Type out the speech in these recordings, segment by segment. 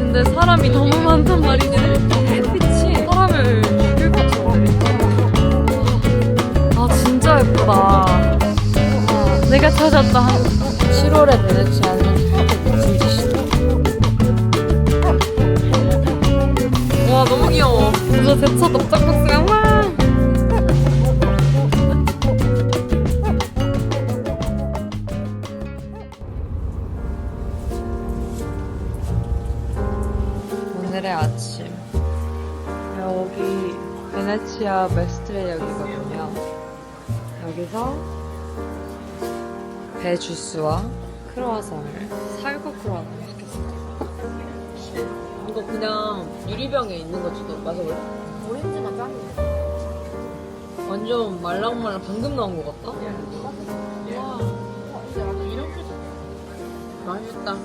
근데 사람이 너무 많단 말이지. 햇빛이 사람을 죽일 것처럼. 아, 진짜 예쁘다. 아, 내가 찾았다. 7월에 베네치아는 미친 짓이다. 와, 너무 귀여워. 저 대차 납작박스가 와. 메스트레역이거든요 여기서 배 주스와 크로와상을 살구 크로와상을 시켰어요 이거 그냥 유리병에 있는 거 주도 마셔볼래? 오렌지가 짱이네. 완전 말랑말랑 방금 나온 것 같다? 와, 근데 약간 이렇게 맛있다.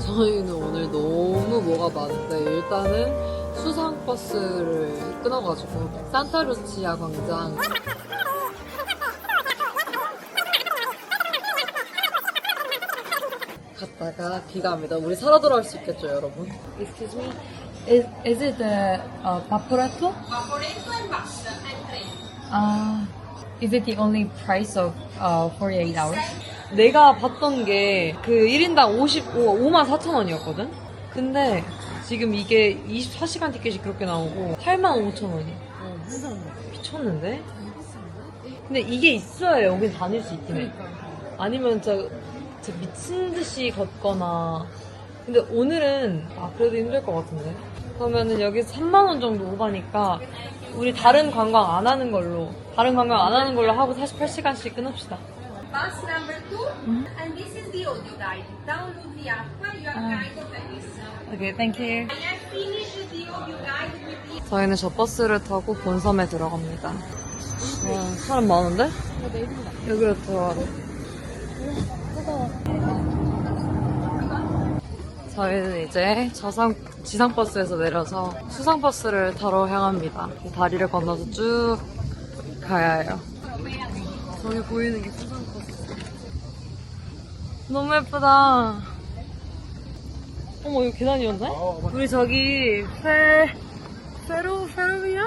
저희는 오늘 너무 뭐가 많은데 일단은 수상 버스를 끊어가지고 산타루치아 광장 갔다가 비가 옵니다. 우리 살아 돌아올 수 있겠죠, 여러분? Excuse me. Is, is it the uh, Vaporetto? Vaporetto and bus and train. 아, is it the only price of uh, 48 hours? 내가 봤던 게 그 1인당 55, 5만 4천 원이었거든? 근데 지금 이게 24시간 티켓이 그렇게 나오고 8만 5천 원이. 어, 항상 미쳤는데? 근데 이게 있어야 여긴 다닐 수 있긴 해. 아니면 진짜, 진짜 미친 듯이 걷거나. 근데 오늘은, 아, 그래도 힘들 것 같은데. 그러면은 여기 3만 원 정도 오가니까, 우리 다른 관광 안 하는 걸로, 다른 관광 안 하는 걸로 하고 48시간씩 끊읍시다. Bus number two, and this is the audio guide. Download the app, you are guide of Guide with the 저희는 저 버스를 타고 본섬에 들어갑니다. 와, 사람 많은데? 여기로 들어가래. 저희는 이제 저상, 지상버스에서 내려서 수상버스를 타러 향합니다. 이 다리를 건너서 쭉 가야 해요. 저기 보이는 게 수상버스. 너무 예쁘다. 어머, 이거 계단이었네? 우리 저기, 페, 페루, 페루비아?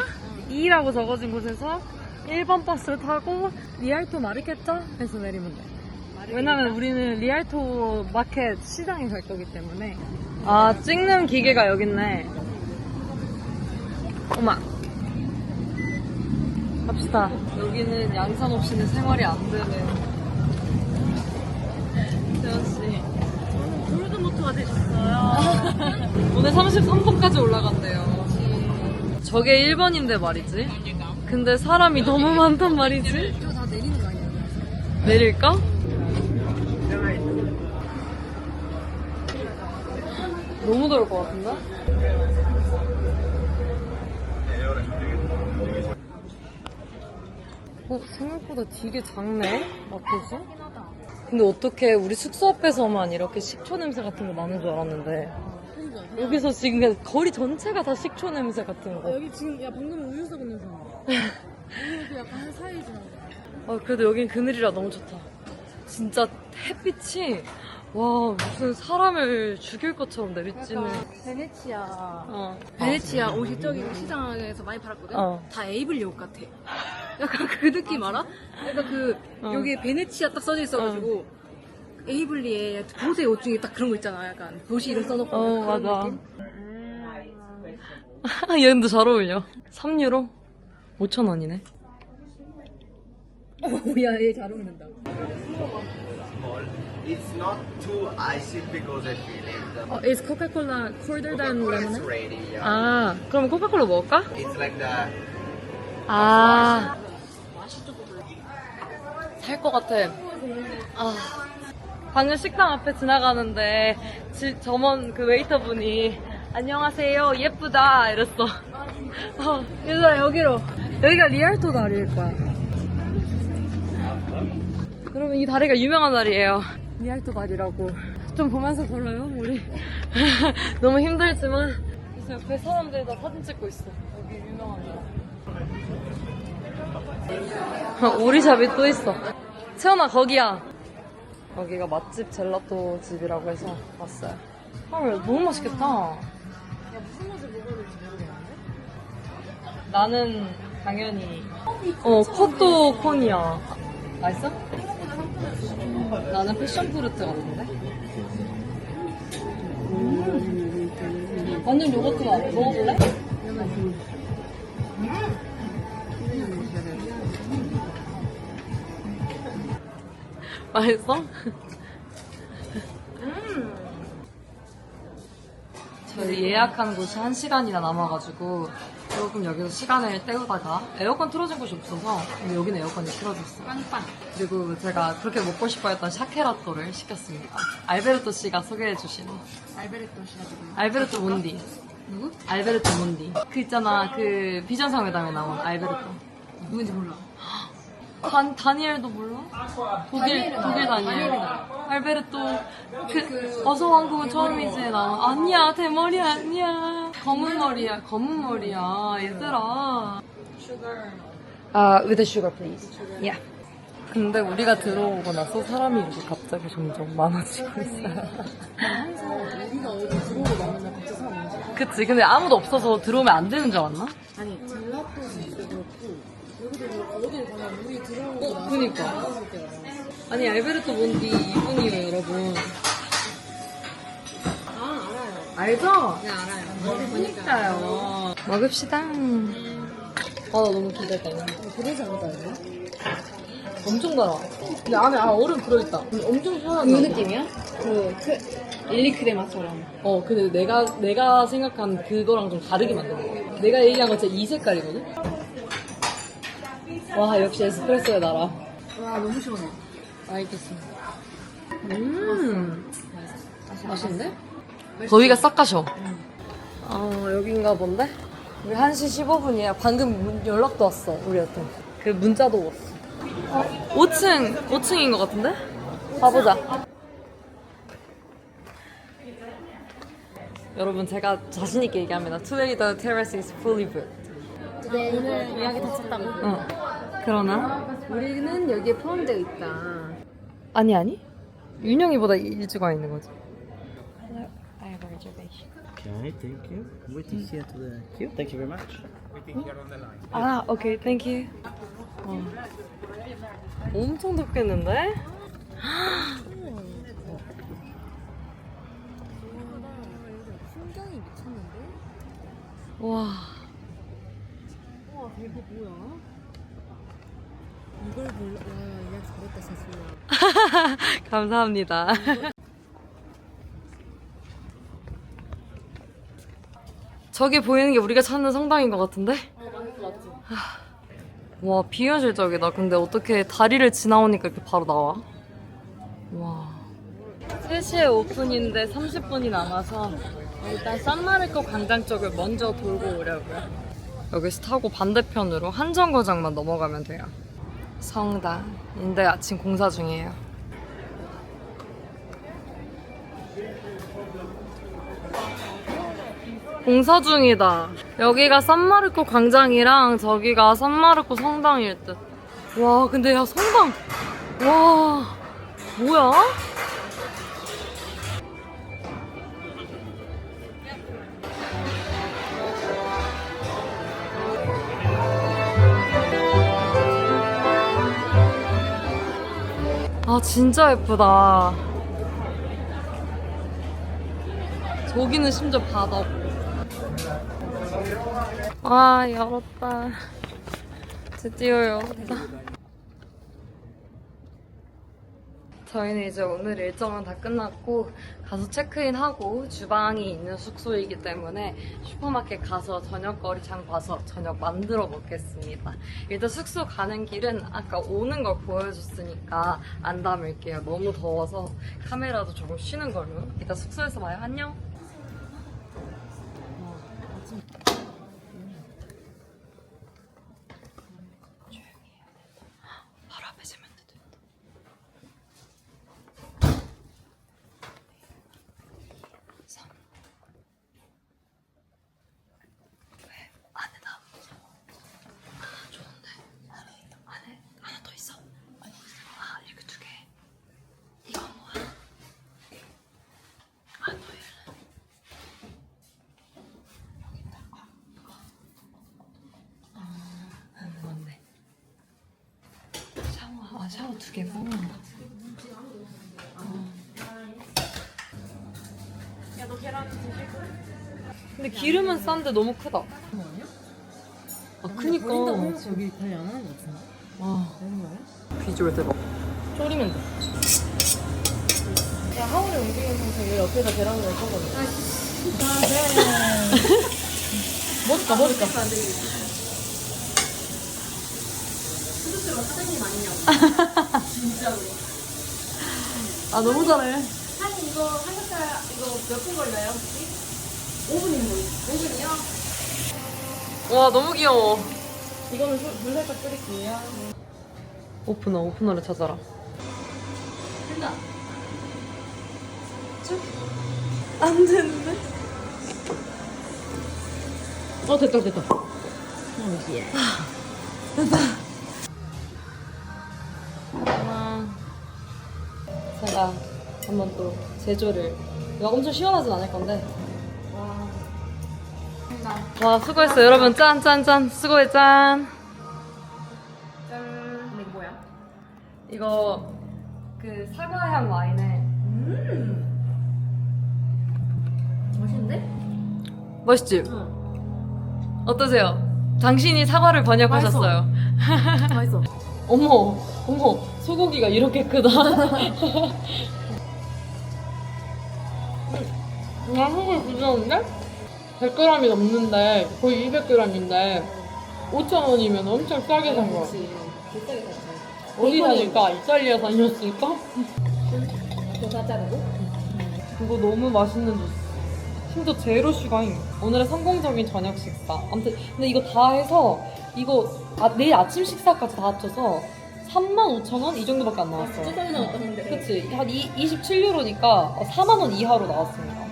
2라고 적어진 곳에서 1번 버스를 타고 리알토 마르케타? 에서 내리면 돼. 왜냐면 우리는 리알토 마켓 시장에 갈 거기 때문에. 아, 찍는 기계가 여기 있네. 어마. 갑시다. 여기는 양산 없이는 생활이 안 되네. 세연씨. 골드모트가 되셨어요. 오늘 33번까지 올라간대요. 저게 1번인데 말이지. 근데 사람이 너무 많단 말이지. 이거 다 내리는 거 아니야? 내릴까? 너무 더울 것 같은데? 어, 생각보다 되게 작네? 마켓이? 근데 어떻게 우리 숙소 앞에서만 이렇게 식초 냄새 같은 거 나는 줄 알았는데 그러니까. 여기서 지금 그냥 거리 전체가 다 식초 냄새 같은 아, 거. 여기 지금 야 방금 우유 썩은 냄새 나. 우유도 약간 한 사이즈 나. 아, 그래도 여긴 그늘이라 너무 좋다. 진짜 햇빛이 와 무슨 사람을 죽일 것처럼 내리쬐는. 베네치아. 어. 베네치아 옷이 저기 시장에서 많이 팔았거든? 어. 다 에이블리 옷 같아. 약간 그 느낌 알아? 약간 그, 어. 여기 베네치아 딱 써져 있어가지고, 에이블리에 보세 옷 중에 딱 그런 거 있잖아. 약간 도시 이름 써놓고. 어 그런 맞아. 느낌? 얘 근데 잘 어울려. 3유로 5천 원이네. 어, 야, 얘 잘 어울린다. It's not too icy because I feel it. 어, is Coca-Cola colder than It's lemon? ready. Yeah. 아, 그럼 코카콜라 먹을까? It's like the 아. 살 것 같아. 아. 방금 식당 앞에 지나가는데 지- 점원 그 웨이터분이 안녕하세요 예쁘다 이랬어. 어, 얘들아 여기로 여기가 리알토 다리일 거야. 여러분 이 다리가 유명한 다리예요. 리알토 다리라고. 좀 보면서 걸어요 우리. 너무 힘들지만 그래서 옆에 사람들이 다 사진 찍고 있어. 여기 유명한 다리. 오리샵이 또 있어. 채연아 거기야. 여기가 맛집 젤라또 집이라고 해서 왔어요. 헐 너무 맛있겠다. 무슨 맛을 먹어야 될지 모르겠는데? 나는 당연히 어 컷도 콘이야 맛있어? 나는 패션 프루트 같은데 음. 완전 요거트 맛 먹어볼래? 맛있어? 저희 예약한 곳이 한 시간이나 남아가지고 조금 여기서 시간을 때우다가 에어컨 틀어진 곳이 없어서 근데 여기는 에어컨이 틀어졌어. 빵빵. 그리고 제가 그렇게 먹고 싶어 했던 샤케라토를 시켰습니다. 알베르토 씨가 소개해주신 알베르토 씨가 지금. 알베르토 몬디. 누구? 알베르토 몬디. 그 있잖아 그 비전상회담에 나온 알베르토. 누군지 몰라. 단 다니엘도 몰라? 독일 다니엘은 독일 알아. 다니엘. 다니엘은 알아. 알베르토 그 어서 왕국은 처음이지에 나온 아니야 대머리 아니야 검은 머리야 검은 머리야 얘들아. 아 with the sugar please. Yeah. 근데 우리가 들어오고 나서 사람이 이렇게 갑자기 점점 많아지고 있어요. 항상 우리가 어디 들어오고 나면 갑자기 사람 오지. 그치 근데 아무도 없어서 들어오면 안 되는 줄 알았나? 아니, 젤라또도 진짜 그렇고, 그렇고, 어딜 가나 우리 들어오고 어, 그니까. 아니 알베르토 몬디 이분이에요 여러분. 아, 알아요. 알죠? 네, 알아요. 어디 보니까. 진짜요. 먹읍시다. 아, 나 너무 기대돼. 그러지 않을까, 이거? 엄청 달아. 근데 안에 아, 얼음 들어있다. 엄청 편하다. 그 느낌이야? 그, 크, 일리크레마처럼. 어, 근데 내가, 내가 생각한 그거랑 좀 다르게 만든 거야. 내가 얘기한 거 진짜 이 색깔이거든? 와, 역시 에스프레소의 나라. 와, 너무 시원해. 알겠습니다. 음. 맛있는데? 더위가 싹 가셔. 아, 여긴가 본데? 우리 1시 15분이야. 방금 문- 연락도 왔어, 우리한테. 그 문자도 왔어. 어, 5층, 5층인 것 같은데? 가보자. 여러분, 제가 자신 있게 얘기합니다. Today the terrace is fully booked. 오늘 예약이 다 찼다고. 어. 그러나? 우리는 여기에 포함되어 있다. 아니, 아니. 윤영이보다 일찍 와 있는 거지. I have a reservation. Okay, thank you. Waiting here to the queue. Thank you very much. 아, 오케이, 땡큐. 어. 엄청 덥겠는데? 풍경이 미쳤는데? 와. 와, 이게 뭐야? 이걸 볼, 와, 예약 잘했다, 사수야. 감사합니다. 저기 보이는 게 우리가 찾는 성당인 것 같은데? 어, 맞는 거 맞지? 와, 비현실적이다. 근데 어떻게 다리를 지나오니까 이렇게 바로 나와? 와. 3시에 오픈인데 30분이 남아서 일단 산마르코 광장 쪽을 먼저 돌고 오려고요. 여기서 타고 반대편으로 한 정거장만 넘어가면 돼요. 성당 인데 아침 공사 중이에요. 공사 중이다. 여기가 산마르코 광장이랑 저기가 산마르코 성당일 듯. 와, 근데 야, 성당. 와, 뭐야? 아, 진짜 예쁘다. 저기는 심지어 바다고. 와 열었다 드디어 열었다 저희는 이제 오늘 일정은 다 끝났고 가서 체크인하고 주방이 있는 숙소이기 때문에 슈퍼마켓 가서 저녁거리 장 봐서 저녁 만들어 먹겠습니다. 일단 숙소 가는 길은 아까 오는 걸 보여줬으니까 안 담을게요. 너무 더워서 카메라도 조금 쉬는 걸로. 이따 숙소에서 봐요. 안녕 바로 앞에 세면 돼. 삼. 왜? 안에 나 아, 좋은데. 안에, 안에 하나 더 있어. 아, 이렇게 두 개. 이건 뭐야? 아, 너 일래. 아 샤워 두 개고. 야너 계란? 근데 기름은 싼데 너무 크다. 아 크니까. 저기 관리 안 하는 거 같은데? 와 되는 거야? 비주얼 대박. 졸이면 돼. 야 하울이 움직이는 상태 옆에다 계란을 넣을 거거든. 멋있다 멋있다. 아 너무 잘해. 한 이거 한 숟갈 이거 몇 분 걸려요 혹시? 5분인 거 5분이요? 와 너무 귀여워. 이거는 물- 물 살짝 끓일게요. 오프너 오프너를 찾아라. 된다. 안 되는데? 어 됐다 됐다. 아, 한번 또 제조를 이거 엄청 시원하진 않을 건데 와 수고했어 여러분 짠 짠 짠 수고해 짠 짠. 근데 이거 뭐야? 이거 그 사과향 와인에 음. 맛있는데? 맛있지? 응. 어떠세요? 당신이 사과를 번역하셨어요 맛있어. 어머 어머 소고기가 이렇게 크다 나 소고기 부드러운데? 100g이 넘는데 거의 200g인데 5,000원이면 엄청 싸게 산 거야. 비싸게 샀지. 어디 다닐까? 이탈리아 다녔을까? 더 짜자르고? 이거 너무 맛있는 주스. 심지어 제로 슈가잉. 오늘의 성공적인 저녁 식사. 아무튼 근데 이거 다 해서 이거 아, 내일 아침 식사까지 다 합쳐서 35,000원 이 정도밖에 안 나왔어. 진짜 싸게 나왔다 근데. 그치? 한 27유로니까 4만원 이하로 나왔습니다.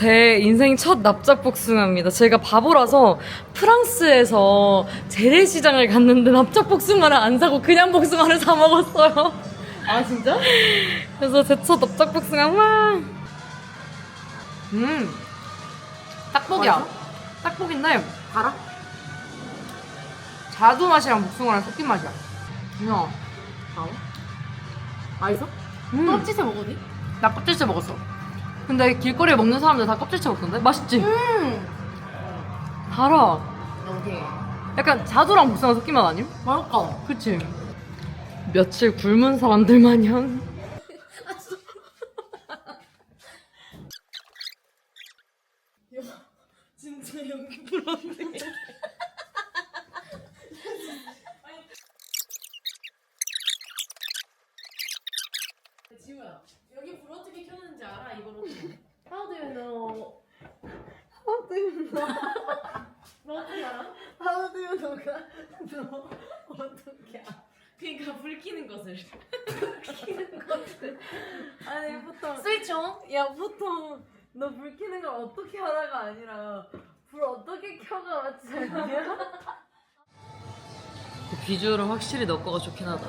제 인생 첫 납작복숭아입니다. 제가 바보라서 프랑스에서 재래시장을 갔는데 납작복숭아를 안 사고 그냥 복숭아를 사 먹었어요. 아 진짜? 그래서 제 첫 납작복숭아 와. 음. 딱복이야. 맛있어? 딱복인데 달아? 자두 맛이랑 복숭아랑 섞인 맛이야. 그냥 달아? 맛있어? 음. 껍질째 먹어니? 나 껍질째 먹었어. 근데 길거리에 먹는 사람들 다 껍질째 먹던데? 맛있지? 음. 달아. 여기. 약간 자두랑 복숭아 섞인 맛 아님? 맛있다. 그치? 며칠 굶은 사람들 마냥. 진짜 여기 불었네. 지우야, 여기 불 어떻게 켰는지 알아? 이거로. How do you know? How do you know? 너 어떻게 알아? How do you know가 너 어떻게 알아? 그러니까 불 켜는 것을. 불 켜는 것을. 아니 보통 스위치 온? 야 보통 너 불 켜는 걸 어떻게 하라가 아니라 불 어떻게 켜가 맞지 않냐? 비주얼은 확실히 너 거가 좋긴 하다.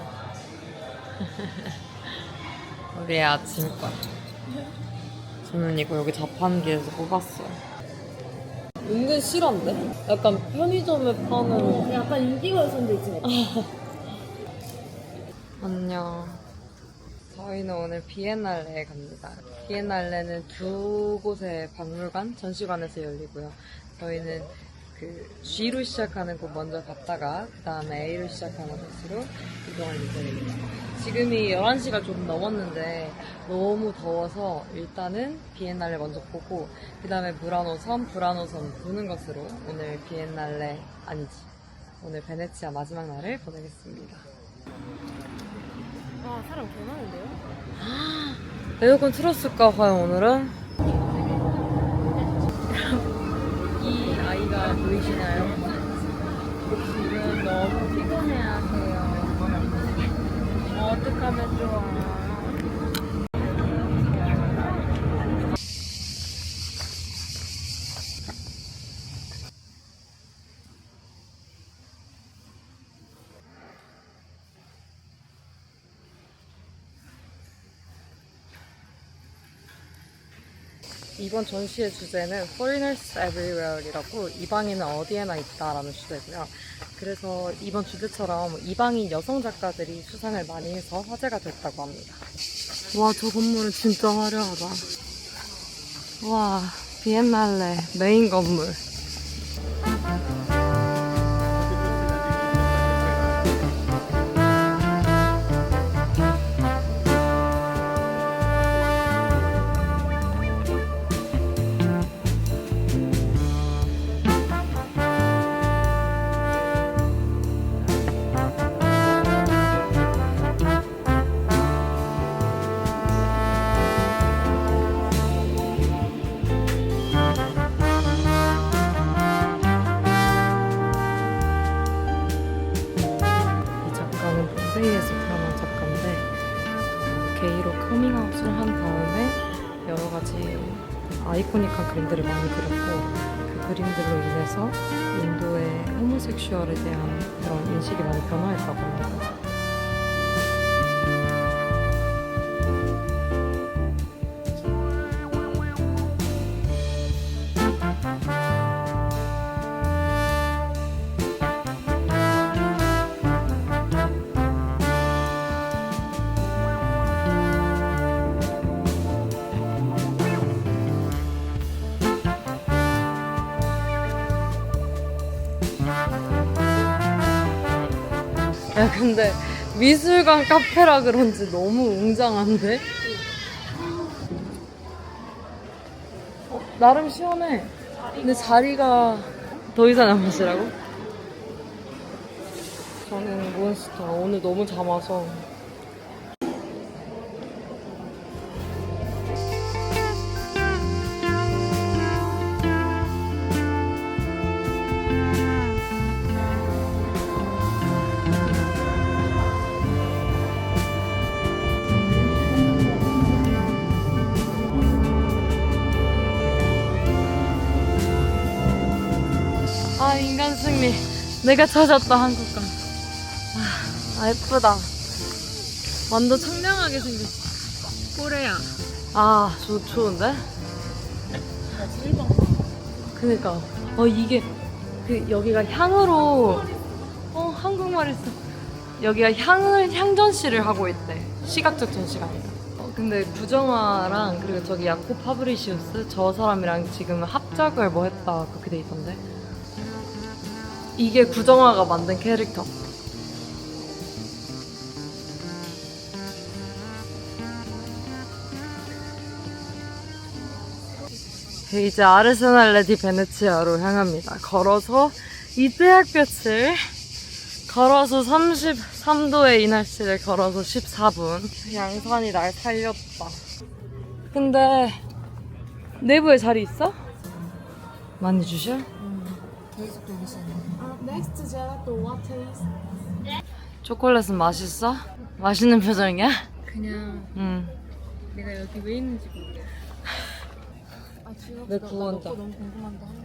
우리의 아침밥. 저는 이거 여기 자판기에서 뽑았어요. 은근 실한데? 약간 편의점에 파는. 약간 인기가 선도 있지. 안녕. 저희는 오늘 비엔날레에 갑니다. 비엔날레는 두 곳의 박물관, 전시관에서 열리고요. 저희는 그 G로 시작하는 곳 먼저 갔다가 그 다음에 A로 시작하는 곳으로 이동할 예정입니다. 지금이 11시가 조금 넘었는데 너무 더워서 일단은 비엔날레 먼저 보고 그 다음에 무라노 섬, 브라노 섬 보는 것으로 오늘 비엔날레 아니지 오늘 베네치아 마지막 날을 보내겠습니다. 아 사람 개 많은데요? 에어컨 틀었을까 과연 오늘은? 이 아이가 보이시나요? 지금 너무 피곤해하세요. 어떡하면 좋아. 이번 전시의 주제는 Foreigners Everywhere이라고 이방인은 어디에나 있다라는 주제고요. 그래서 이번 주제처럼 이방인 여성 작가들이 수상을 많이 해서 화제가 됐다고 합니다. 와, 저 건물은 진짜 화려하다. 와, 비엔날레 메인 건물. 섹슈얼에 대한 그런 인식이 많이 변화했다고 합니다. 근데 미술관 카페라 그런지 너무 웅장한데? 어, 나름 시원해. 근데 자리가 더 이상 안 마시라고? 저는 몬스터 오늘 너무 잠아서 내가 찾았다 한국관 아, 아 예쁘다. 완전 청량하게 생겼어. 꼬레야 아 좋, 좋은데? 그니까. 어 이게 그 여기가 향으로 어 한국말 있어. 여기가 향을 향전시를 하고 있대. 시각적 전시가 아니라. 어, 근데 구정화랑 그리고 저기 야코 파브리시우스 저 사람이랑 지금 합작을 뭐 했다 그렇게 돼 있던데 이게 구정화가 만든 캐릭터. 이제 아르세날 레디 베네치아로 향합니다. 걸어서 이 대학볕을 걸어서 33도의 이 날씨를 걸어서 14분. 양산이 날 살렸다. 근데 내부에 자리 있어? 많이 주 gelato, what is? 초콜릿은 맛있어? 맛있는 표정이야? 그냥 응. 내가 여기 왜 있는지 모르겠어. 아 지금 내 구원자. 너무 궁금한데 한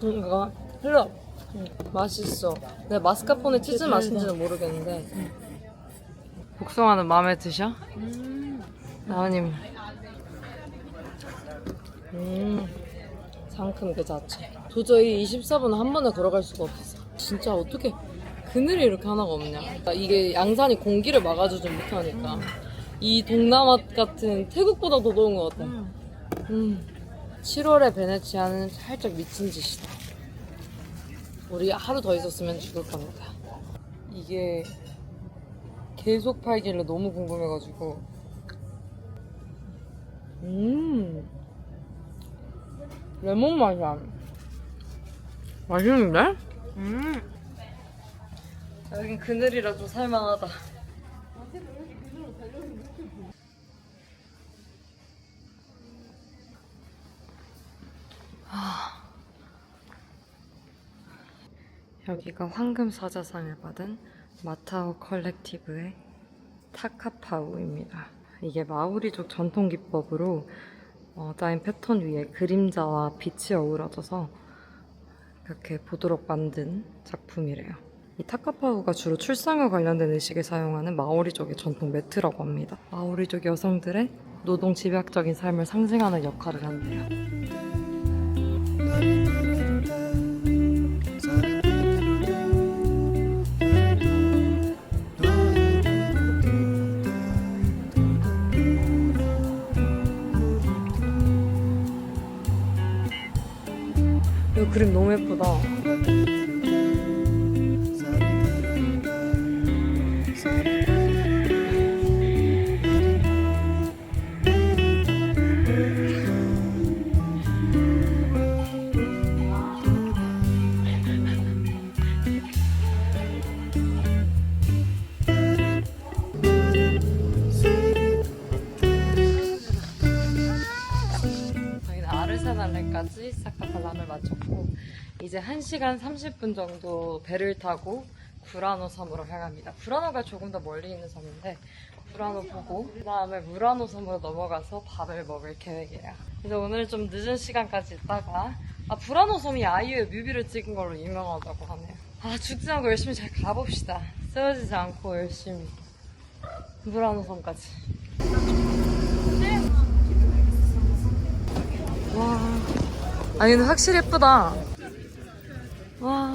번만. 이거 흘러. 응. 맛있어. 내가 마스카포네 치즈 맛인지는 모르겠는데. 복숭아는 마음에 드셔? 나은님. 음. 상큼 그 자체. 도저히 24분 한 번에 걸어갈 수가 없어. 진짜 어떻게 그늘이 이렇게 하나가 없냐. 그러니까 이게 양산이 공기를 막아주지 못하니까. 이 동남아 같은 태국보다 더 더운 것 같아. 음. 7월에 베네치아는 살짝 미친 짓이다. 우리 하루 더 있었으면 죽을 겁니다. 이게 계속 팔길래 너무 궁금해가지고. 음. 레몬 맛이야. 맛있는데? 음. 여긴 그늘이라 좀 살만하다. 여기가 황금 사자상을 받은 마타오 컬렉티브의 타카파우입니다. 이게 마오리족 전통 기법으로 어, 짜인 패턴 위에 그림자와 빛이 어우러져서 이렇게 보도록 만든 작품이래요. 이 타카파우가 주로 출산과 관련된 의식에 사용하는 마오리족의 전통 매트라고 합니다. 마오리족 여성들의 노동 집약적인 삶을 상징하는 역할을 한대요. 그림 너무 예쁘다. 이제 1시간 30분 정도 배를 타고 구라노 섬으로 향합니다. 구라노가 조금 더 멀리 있는 섬인데 구라노 보고 그 다음에 무라노 섬으로 넘어가서 밥을 먹을 계획이에요. 그래서 오늘 좀 늦은 시간까지 있다가 아 브라노 섬이 아이유의 뮤비를 찍은 걸로 유명하다고 하네요. 아 죽지 않고 열심히 잘 가봅시다. 쓰러지지 않고 열심히 무라노 섬까지. 와. 아니 근데 확실히 예쁘다. 와.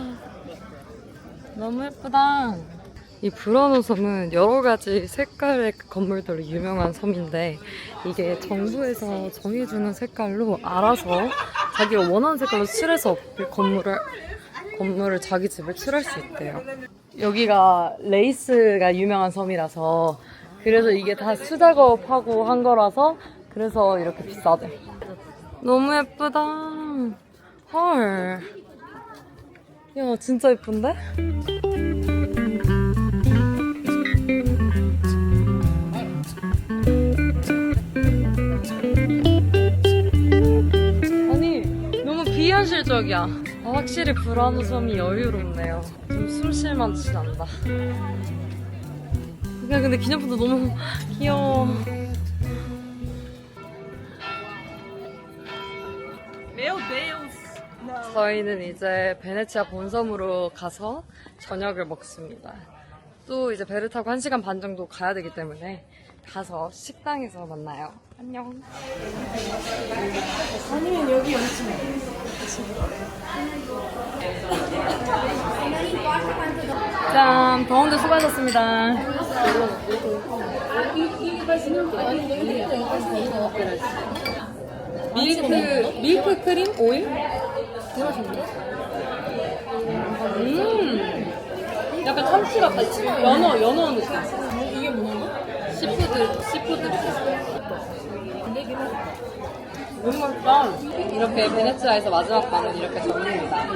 너무 예쁘다. 이 브라노 섬은 여러 가지 색깔의 건물들로 유명한 섬인데 이게 정부에서 정해주는 색깔로 알아서 자기가 원하는 색깔로 칠해서 그 건물을 건물을 자기 집을 칠할 수 있대요. 여기가 레이스가 유명한 섬이라서 그래서 이게 다 수작업하고 한 거라서 그래서 이렇게 비싸대. 너무 예쁘다. 헐. 야, 진짜 예쁜데? 아니, 너무 비현실적이야. 아, 확실히 브라노 섬이 여유롭네요. 좀 숨쉴 만치 않다. 그냥 근데 기념품도 너무 귀여워. 저희는 이제 베네치아 본섬으로 가서 저녁을 먹습니다. 또 이제 배를 타고 1시간 반 정도 가야 되기 때문에 가서 식당에서 만나요. 안녕. 아니면 여기 얹지 짠! 더운데 수고하셨습니다. 밀크, 밀크 크림 오일? 음! 약간 참치 같다. 연어, 연어 느낌. 이게 뭐야? 시푸드, 시푸드. 너무 맛있다. 이렇게 베네치아에서 마지막 밤은 이렇게 정리입니다.